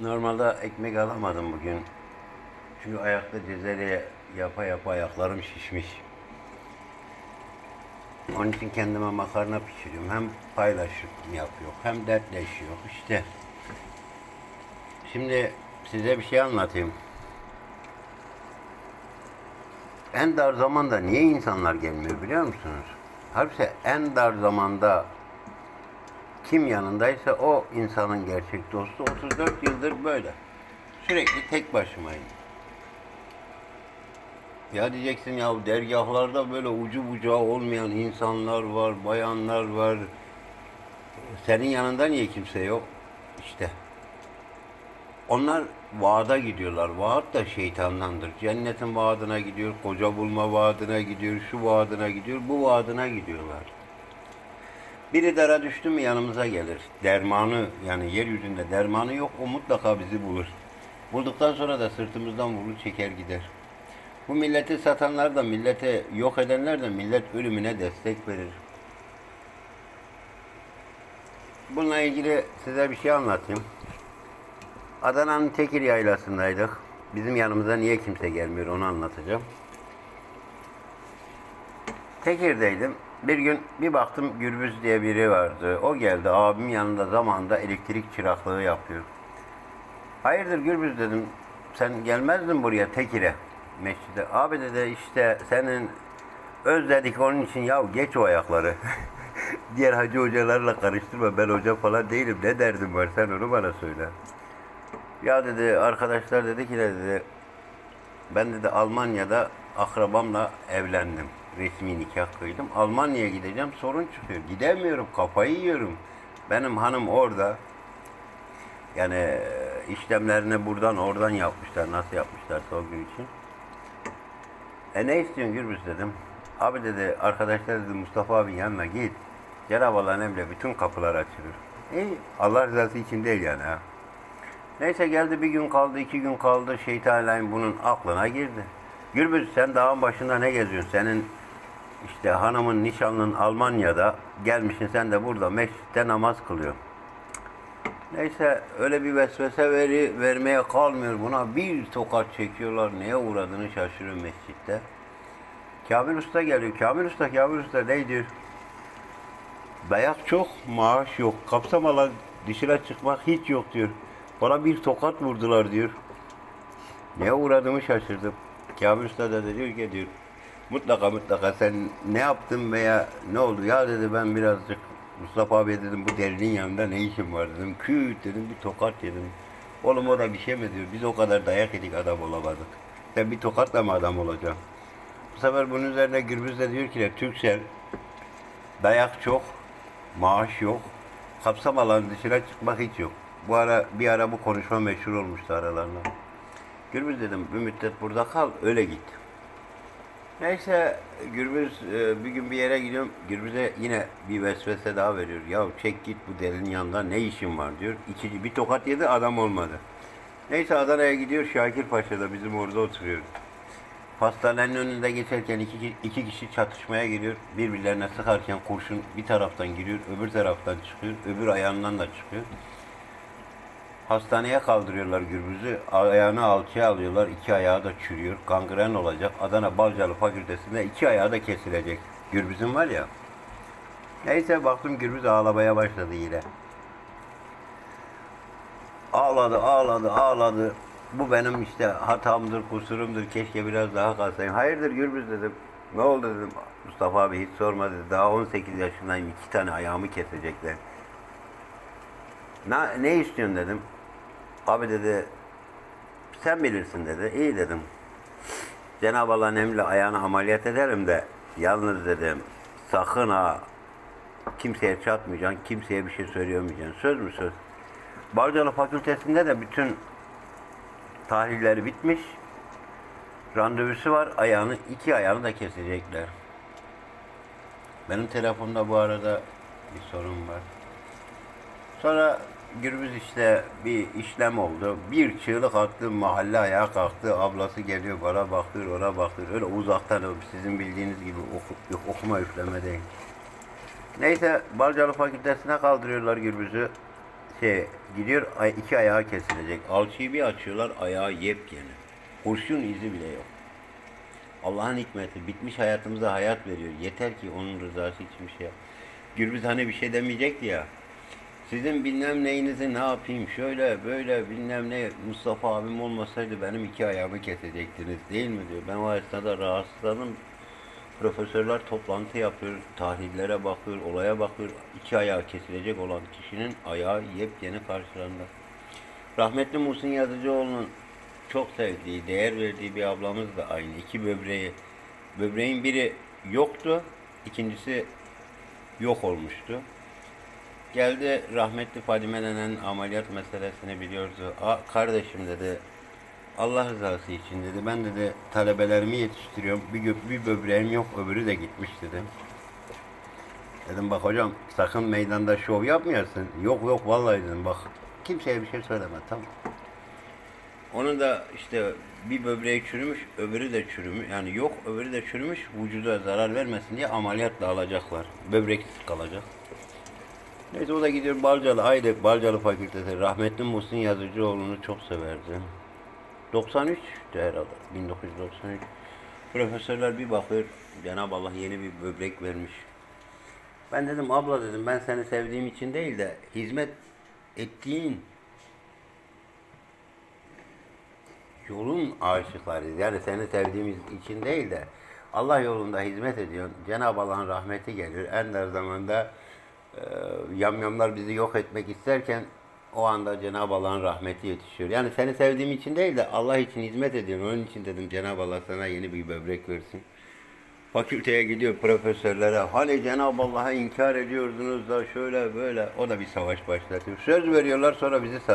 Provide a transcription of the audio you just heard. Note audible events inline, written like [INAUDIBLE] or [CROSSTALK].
Normalde ekmek alamadım bugün. Çünkü ayakta cezere yapa yapa ayaklarım şişmiş. Onun için kendime makarna pişiriyorum. Hem paylaşım yapıyor, hem dertleşiyor. İşte. Şimdi size bir şey anlatayım. En dar zamanda niye insanlar gelmiyor biliyor musunuz? Halbuki en dar zamanda kim yanındaysa o insanın gerçek dostu. 34 yıldır böyle. Sürekli tek başımayım. Ya diyeceksin ya dergahlarda böyle ucu bucağı olmayan insanlar var, bayanlar var. Senin yanında niye kimse yok? İşte. Onlar vaada gidiyorlar. Vaat da şeytandandır. Cennetin vaadına gidiyor, koca bulma vaadına gidiyor, şu vaadına gidiyor, bu vaadına gidiyorlar. Biri dara düştü mü yanımıza gelir. Dermanı yani yeryüzünde dermanı yok o mutlaka bizi bulur. Bulduktan sonra da sırtımızdan vurur çeker gider. Bu milleti satanlar da millete yok edenler de millet ölümüne destek verir. Bununla ilgili size bir şey anlatayım. Adana'nın Tekir yaylasındaydık. Bizim yanımıza niye kimse gelmiyor onu anlatacağım. Tekir'deydim. Bir gün bir baktım Gürbüz diye biri vardı. O geldi abim yanında zamanında elektrik çıraklığı yapıyor. Hayırdır Gürbüz dedim. Sen gelmezdin buraya Tekir'e mescide. Abi dedi işte senin özledik onun için ya geç o ayakları. [LAUGHS] Diğer hacı hocalarla karıştırma ben hoca falan değilim. Ne derdim var sen onu bana söyle. Ya dedi arkadaşlar dedi ki dedi ben dedi Almanya'da akrabamla evlendim. Resmi nikah kıydım. Almanya'ya gideceğim sorun çıkıyor. Gidemiyorum kafayı yiyorum. Benim hanım orada. Yani e, işlemlerini buradan oradan yapmışlar. Nasıl yapmışlarsa o gün için. E ne istiyorsun Gürbüz dedim. Abi dedi arkadaşlar dedi Mustafa abi yanına git. Cenab-ı Allah'ın emriyle bütün kapılar açılır. İyi Allah rızası için değil yani ha. Neyse geldi bir gün kaldı, iki gün kaldı. Şeytan bunun aklına girdi. Gürbüz sen dağın başında ne geziyorsun? Senin işte hanımın nişanlın Almanya'da gelmişsin sen de burada mescitte namaz kılıyorsun. Neyse öyle bir vesvese veri, vermeye kalmıyor buna. Bir tokat çekiyorlar. Neye uğradığını şaşırıyor mescitte. Kamil Usta geliyor. Kamil Usta, Kamil Usta ne diyor? Dayak çok, maaş yok. Kapsam alan dışarı çıkmak hiç yok diyor. Bana bir tokat vurdular diyor. Neye uğradığımı şaşırdım. Kamil Usta da diyor ki diyor. Mutlaka mutlaka sen ne yaptın veya ne oldu? Ya dedi ben birazcık Mustafa abi dedim bu derinin yanında ne işim var dedim. Küt dedim bir tokat yedim. Oğlum o da bir şey mi diyor. Biz o kadar dayak yedik adam olamadık. Sen bir tokatla mı adam olacaksın? Bu sefer bunun üzerine Gürbüz de diyor ki Türksel dayak çok, maaş yok, kapsam alanı dışına çıkmak hiç yok. Bu ara bir ara bu konuşma meşhur olmuştu aralarında. Gürbüz dedim bir müddet burada kal öyle git. Neyse Gürbüz e, bir gün bir yere gidiyorum. Gürbüz'e yine bir vesvese daha veriyor. Ya çek git bu delinin yanında ne işin var diyor. İkinci bir tokat yedi adam olmadı. Neyse Adana'ya gidiyor Şakir Paşa'da bizim orada oturuyor. Hastanenin önünde geçerken iki, iki kişi çatışmaya giriyor. Birbirlerine sıkarken kurşun bir taraftan giriyor, öbür taraftan çıkıyor, öbür ayağından da çıkıyor. Hastaneye kaldırıyorlar Gürbüz'ü. Ayağını alçıya alıyorlar. iki ayağı da çürüyor. Gangren olacak. Adana Balcalı Fakültesi'nde iki ayağı da kesilecek. Gürbüz'ün var ya. Neyse baktım Gürbüz ağlamaya başladı yine. Ağladı, ağladı, ağladı. Bu benim işte hatamdır, kusurumdur. Keşke biraz daha kalsayım. Hayırdır Gürbüz dedim. Ne oldu dedim. Mustafa abi hiç sorma dedi. Daha 18 yaşındayım. iki tane ayağımı kesecekler. Ne, ne istiyorsun dedim. Abi dedi sen bilirsin dedi. İyi dedim. Cenab-ı Allah'ın emriyle ayağını ameliyat ederim de yalnız dedim sakın ha kimseye çatmayacaksın, kimseye bir şey söyleyemeyeceksin. Söz mü söz? Barcalı Fakültesi'nde de bütün tahlilleri bitmiş. Randevusu var. Ayağını, iki ayağını da kesecekler. Benim telefonda bu arada bir sorun var. Sonra Gürbüz işte bir işlem oldu. Bir çığlık attı, mahalle ayağa kalktı. Ablası geliyor bana bakıyor, ona bakıyor. Öyle uzaktan sizin bildiğiniz gibi oku, okuma üfleme değil. Neyse Balcalı Fakültesine kaldırıyorlar Gürbüz'ü. şey gidiyor iki ayağı kesilecek. Alçıyı bir açıyorlar ayağı yepyeni. Kurşun izi bile yok. Allah'ın hikmeti bitmiş hayatımıza hayat veriyor. Yeter ki onun rızası için bir şey yap. Gürbüz hani bir şey demeyecekti ya. Sizin bilmem neyinizi ne yapayım şöyle böyle bilmem ne Mustafa abim olmasaydı benim iki ayağımı kesecektiniz değil mi diyor. Ben o esnada rahatsızladım. Profesörler toplantı yapıyor, tahlillere bakıyor, olaya bakıyor. İki ayağı kesilecek olan kişinin ayağı yepyeni karşılarında. Rahmetli Muhsin Yazıcıoğlu'nun çok sevdiği, değer verdiği bir ablamız da aynı. İki böbreği. Böbreğin biri yoktu, ikincisi yok olmuştu. Geldi rahmetli Fadime denen ameliyat meselesini biliyordu. A, kardeşim dedi, Allah rızası için dedi. Ben dedi talebelerimi yetiştiriyorum. Bir, bir böbreğim yok, öbürü de gitmiş dedim. Dedim bak hocam sakın meydanda şov yapmayasın. Yok yok vallahi dedim bak. Kimseye bir şey söyleme tamam. Onun da işte bir böbreği çürümüş, öbürü de çürümüş. Yani yok, öbürü de çürümüş. Vücuda zarar vermesin diye ameliyatla alacaklar. Böbreksiz kalacak. Neyse o da gidiyor Balcalı, Aydek Balcalı Fakültesi. Rahmetli Muhsin Yazıcıoğlu'nu çok severdi. 93 herhalde, 1993. Profesörler bir bakıyor, Cenab-ı Allah yeni bir böbrek vermiş. Ben dedim abla dedim ben seni sevdiğim için değil de hizmet ettiğin yolun aşıklarıyız. Yani seni sevdiğimiz için değil de Allah yolunda hizmet ediyorsun. Cenab-ı Allah'ın rahmeti gelir. En dar zamanda e, yamyamlar bizi yok etmek isterken o anda Cenab-ı Allah'ın rahmeti yetişiyor. Yani seni sevdiğim için değil de Allah için hizmet ediyorsun. Onun için dedim Cenab-ı Allah sana yeni bir böbrek versin. Fakülteye gidiyor profesörlere. Hani Cenab-ı Allah'a inkar ediyordunuz da şöyle böyle. O da bir savaş başlatıyor. Söz veriyorlar sonra bizi sat.